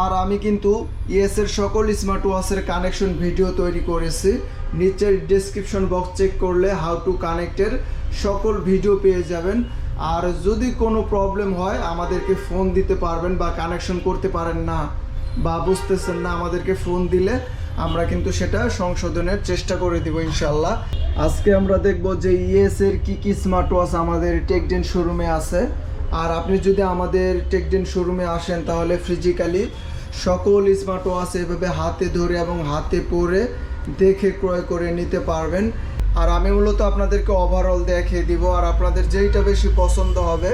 আর আমি কিন্তু ইএসের সকল স্মার্ট ওয়াচের কানেকশন ভিডিও তৈরি করেছি। নিচের ডিসক্রিপশন বক্স চেক করলে হাউ টু কানেক্টের সকল ভিডিও পেয়ে যাবেন। আর যদি কোনো প্রবলেম হয়, আমাদেরকে ফোন দিতে পারবেন বা কানেকশন করতে পারেন না বা বুঝতেছেন না, আমাদেরকে ফোন দিলে আমরা কিন্তু সেটা সংশোধনের চেষ্টা করে দিব ইনশাল্লাহ আজকে আমরা দেখব যে ইএস এর কি কি স্মার্ট ওয়াচ আমাদের টেকডেন শোরুমে আছে। আর আপনি যদি আমাদের টেকডেন শোরুমে আসেন, তাহলে ফিজিক্যালি সকল স্মার্ট ওয়াচ এভাবে হাতে ধরে এবং হাতে পরে দেখে ক্রয় করে নিতে পারবেন। আর আমি মূলত আপনাদেরকে ওভারঅল দেখিয়ে দিব, আর আপনাদের যেইটা বেশি পছন্দ হবে,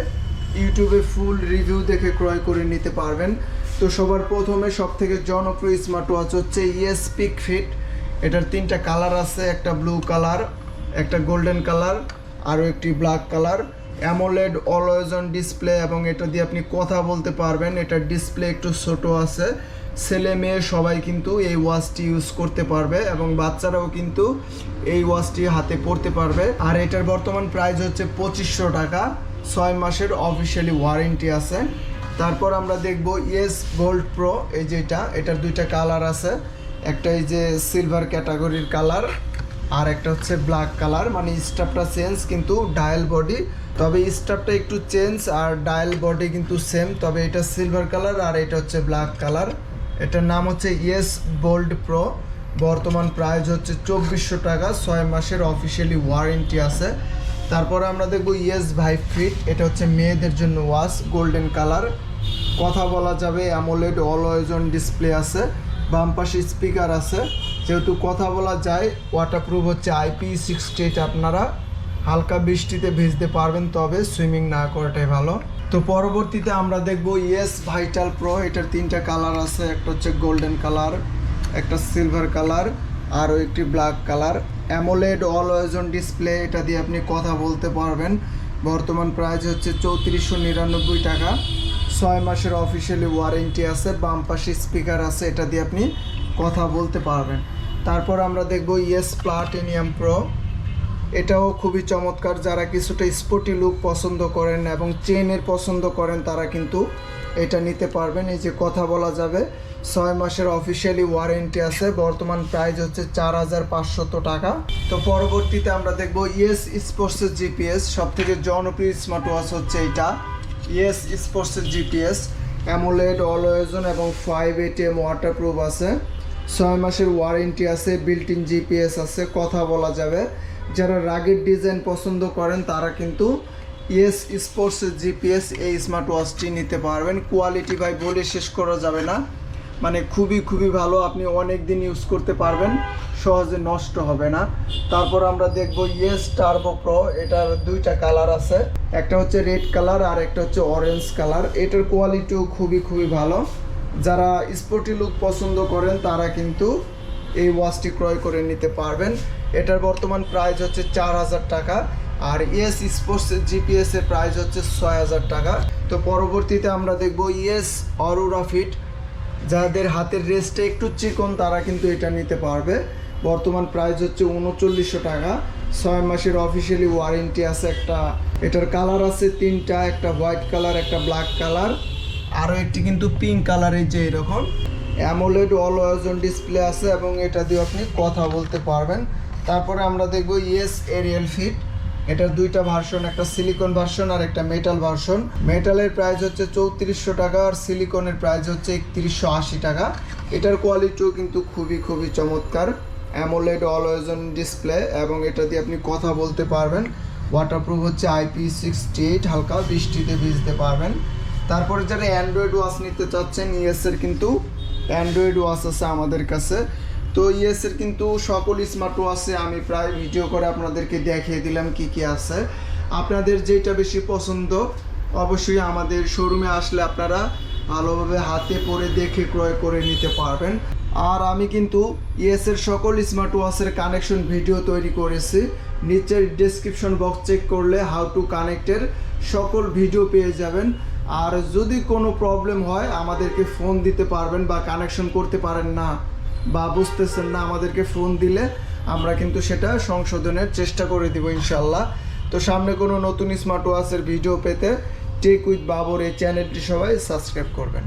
ইউটিউবে ফুল রিভিউ দেখে ক্রয় করে নিতে পারবেন। তো সবার প্রথমে সব থেকে জনপ্রিয় স্মার্ট ওয়াচ হচ্ছে ইএস পিক ফিট এটার তিনটা কালার আছে, একটা ব্লু কালার একটা গোল্ডেন কালার আরও একটি black colour AMOLED always on display এবং এটা দিয়ে আপনি কথা বলতে পারবেন। এটার ডিসপ্লে একটু ছোট আছে। ছেলে মেয়ে সবাই কিন্তু এই ওয়াচটি ইউজ করতে পারবে এবং বাচ্চারাও কিন্তু এই ওয়াচটি হাতে পড়তে পারবে। আর এটার বর্তমান প্রাইস হচ্ছে পঁচিশশো টাকা। ছয় মাসের অফিসিয়ালি ওয়ারেন্টি আছে। তারপর আমরা দেখব ইয়েস গোল্ড প্রো এই যেটা এটার দুইটা কালার আছে। একটা এই যে সিলভার ক্যাটাগরির কালার আর একটা হচ্ছে ব্ল্যাক কালার মানে স্টাফটা চেঞ্জ কিন্তু ডায়াল বডি তবে স্টাফটা একটু চেঞ্জ আর ডায়াল বডি কিন্তু সেম তবে এটা সিলভার কালার আর এটা হচ্ছে ব্ল্যাক কালার এটার নাম হচ্ছে ইয়েস বোল্ড প্রো বর্তমান প্রাইস হচ্ছে চব্বিশশো টাকা, ছয় মাসের অফিসিয়ালি ওয়ারেন্টি আছে। তারপরে আমরা দেখব ইয়েস ভাই ফিট এটা হচ্ছে মেয়েদের জন্য ওয়াচ গোল্ডেন কালার কথা বলা যাবে অ্যামোলেড অলওয়েজ অন ডিসপ্লে আছে, বাম পাশে স্পিকার আছে। যেহেতু কথা বলা যায় ওয়াটারপ্রুফ হচ্ছে আইপি সিক্সটি এইট আপনারা। হালকা বৃষ্টিতে ভিজতে পারবেন, তবে সুইমিং না করাটাই ভালো। তো পরবর্তীতে আমরা দেখব ইয়েস ভাইটাল প্রো এটার তিনটা কালার আছে। একটা হচ্ছে গোল্ডেন কালার একটা সিলভার কালার আরও একটি black colour AMOLED always on display এটা দিয়ে আপনি কথা বলতে পারবেন। বর্তমান প্রাইস হচ্ছে চৌত্রিশশো নিরানব্বই টাকা। ছয় মাসের অফিসিয়ালি ওয়ারেন্টি আছে, বাম পাশে স্পিকার আছে, এটা দিয়ে আপনি কথা বলতে পারবেন। তারপর আমরা দেখব ইয়েস প্লাটিনিয়াম প্রো এটাও খুবই চমৎকার। যারা কিছুটা স্পোর্টি লুক পছন্দ করেন এবং চেনের পছন্দ করেন, তারা কিন্তু এটা নিতে পারবেন। এই যে কথা বলা যাবে, ছয় মাসের অফিসিয়ালি ওয়ারেন্টি আছে। বর্তমান প্রাইস হচ্ছে চার হাজার পাঁচশত টাকা। তো পরবর্তীতে আমরা দেখব ইয়েস স্পোর্টসের জিপিএস সব থেকে জনপ্রিয় স্মার্ট ওয়াচ হচ্ছে এটা ইয়েস স্পোর্টসের জিপিএস অ্যামোলেড অলওয়েজন এবং ফাইভ এটিএম ওয়াটারপ্রুফ আছে। ছয় মাসের ওয়ারেন্টি আছে বিল্ট ইন জিপিএস আছে, কথা বলা যাবে। যারা রাগের ডিজাইন পছন্দ করেন, তারা কিন্তু ইয়েস স্পোর্টসের জিপিএস এই স্মার্ট ওয়াচটি নিতে পারবেন। কোয়ালিটি ভাই, বলে শেষ করা যাবে না। মানে খুবই খুবই ভালো, আপনি অনেক দিন ইউজ করতে পারবেন। সহজে নষ্ট হবে না। তারপর আমরা দেখব ইয়েস টার্বো প্রো এটার দুইটা কালার আছে। একটা হচ্ছে রেড কালার আর একটা হচ্ছে অরেঞ্জ কালার এটার কোয়ালিটিও খুবই খুবই ভালো। যারা স্পোর্টি লুক পছন্দ করেন, তারা কিন্তু এই ওয়াচটি ক্রয় করে নিতে পারবেন। এটার বর্তমান প্রাইস হচ্ছে চার হাজার টাকা, আর ইয়েস স্পোর্টস জিপিএস এর প্রাইস হচ্ছে ছয় হাজার টাকা। তো পরবর্তীতে আমরা দেখব ইয়েস অরোরা ফিট যাদের হাতের রেস্টে একটু চিকন, তারা কিন্তু এটা নিতে পারবে। বর্তমান প্রাইস হচ্ছে উনচল্লিশশো টাকা। ছয় মাসের অফিসিয়ালি ওয়ারেন্টি আছে একটা। এটার কালার আছে তিনটা, একটা হোয়াইট কালার একটা ব্ল্যাক কালার আরও একটি কিন্তু পিঙ্ক কালারের যে এরকম অ্যামোলেড অলওয়েজন ডিসপ্লে আছে এবং এটা দিয়ে আপনি কথা বলতে পারবেন। তারপরে আমরা দেখব ইয়েস এরিয়াল ফিট এটার দুইটা ভার্সন একটা সিলিকন ভার্সন আর একটা মেটাল ভার্সন মেটালের প্রাইস হচ্ছে চৌত্রিশশো টাকা আর সিলিকনের প্রাইস হচ্ছে একত্রিশশো আশি টাকা। এটার কোয়ালিটিও কিন্তু খুবই খুবই চমৎকার। অ্যামোলেড অল অলওয়েজন ডিসপ্লে এবং এটা দিয়ে আপনি কথা বলতে পারবেন। ওয়াটারপ্রুফ হচ্ছে আইপি সিক্সটি এইট হালকা বৃষ্টিতে ভিজতে পারবেন। তারপরে যারা অ্যান্ড্রয়েড ওয়াচ নিতে চাচ্ছেন ইএসের কিন্তু অ্যান্ড্রয়েড ওয়াচ আছে আমাদের কাছে। তো ইএসের কিন্তু সকল স্মার্ট ওয়াচে আমি প্রায় ভিডিও করে আপনাদেরকে দেখিয়ে দিলাম কি কি আছে। আপনাদের যেটা বেশি পছন্দ, অবশ্যই আমাদের শোরুমে আসলে আপনারা ভালোভাবে হাতে পরে দেখে ক্রয় করে নিতে পারবেন। আর আমি কিন্তু ইএসের সকল স্মার্ট ওয়াচের কানেকশন ভিডিও তৈরি করেছি। নিচের ডিসক্রিপশন বক্স চেক করলে হাউ টু কানেক্টের সকল ভিডিও পেয়ে যাবেন। আর যদি কোনো প্রবলেম হয়, আমাদেরকে ফোন দিতে পারবেন বা কানেকশন করতে পারেন না বা বুঝতেছেন না আমাদেরকে ফোন দিলে, আমরা কিন্তু সেটা সংশোধনের চেষ্টা করে দিব ইনশাল্লাহ তো সামনে কোনো নতুন স্মার্ট ওয়াচের ভিডিও পেতে টেক উইথ বাবর এই চ্যানেলটি সবাই সাবস্ক্রাইব করবেন।